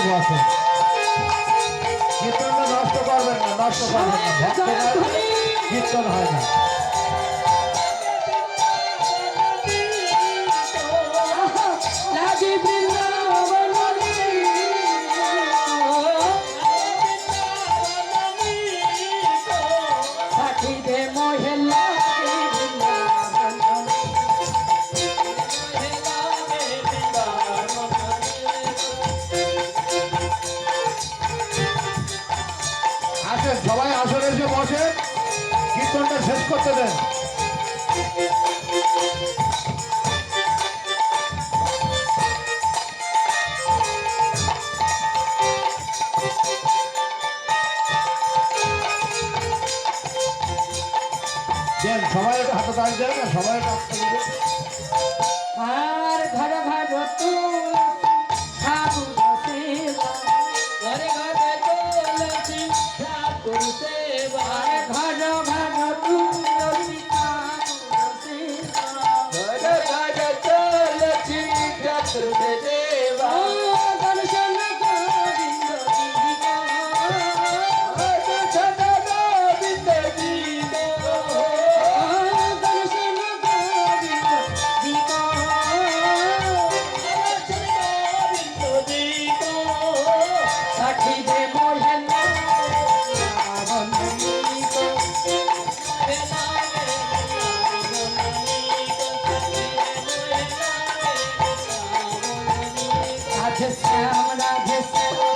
বক্তব্য আছে। কীর্তনটা নষ্ট করবেন না নষ্ট করবেন না। ভক্তরা কীর্তন হয় না। করতে দেন। দেন, সবাই হাতে দাঁড়িয়ে দেন না, সবাই আর ঘরে ভালো ঠাকুর ঘরে ঘরে তোলে ঠাকুর कृष्ण राधे श्याम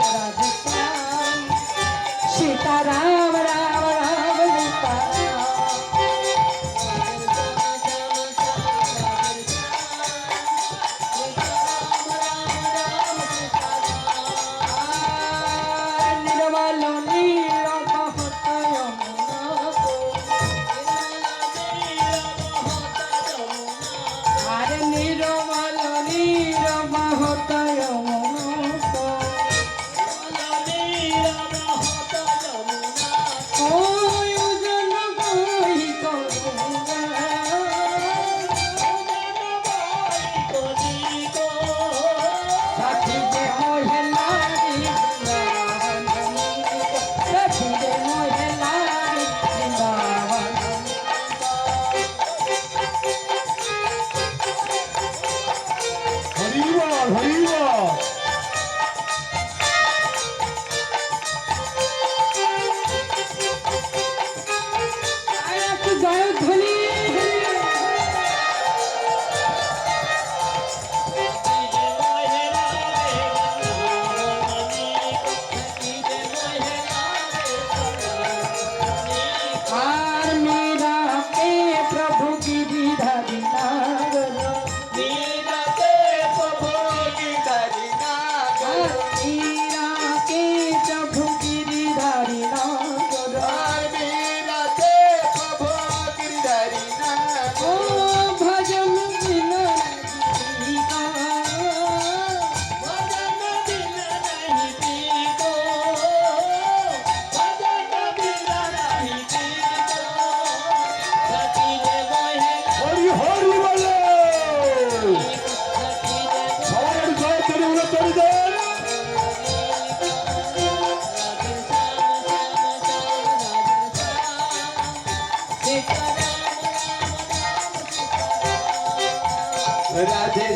राधे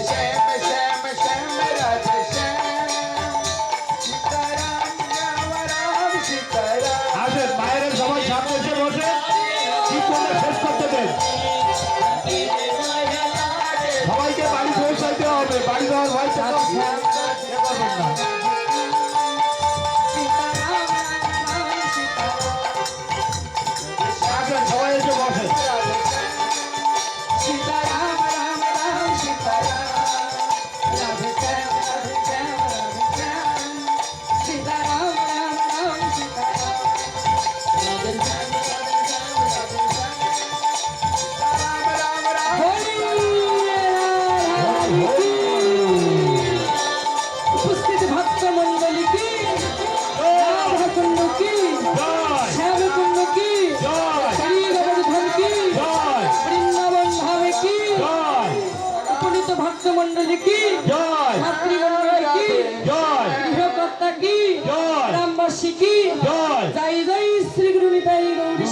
বাইরে সবাই সামনে এসে বসে। কি শেষ করতে দেন? সবাইকে বাড়ি পৌঁছাইতে হবে বাড়ি যাওয়ার ভাই ভক্তমণ্ডলী কি? জয়। মাতৃমণ্ডলী কি? জয়। গৃহকর্তা কি? জয়। গ্রামবাসী কি? জয়। জয় জয় শ্রী গুরু নিতাই গৌরী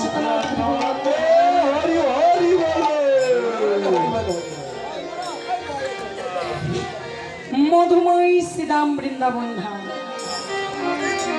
হরি হরি বল। মধুময় শ্রীরাম বৃন্দাবন ধাম।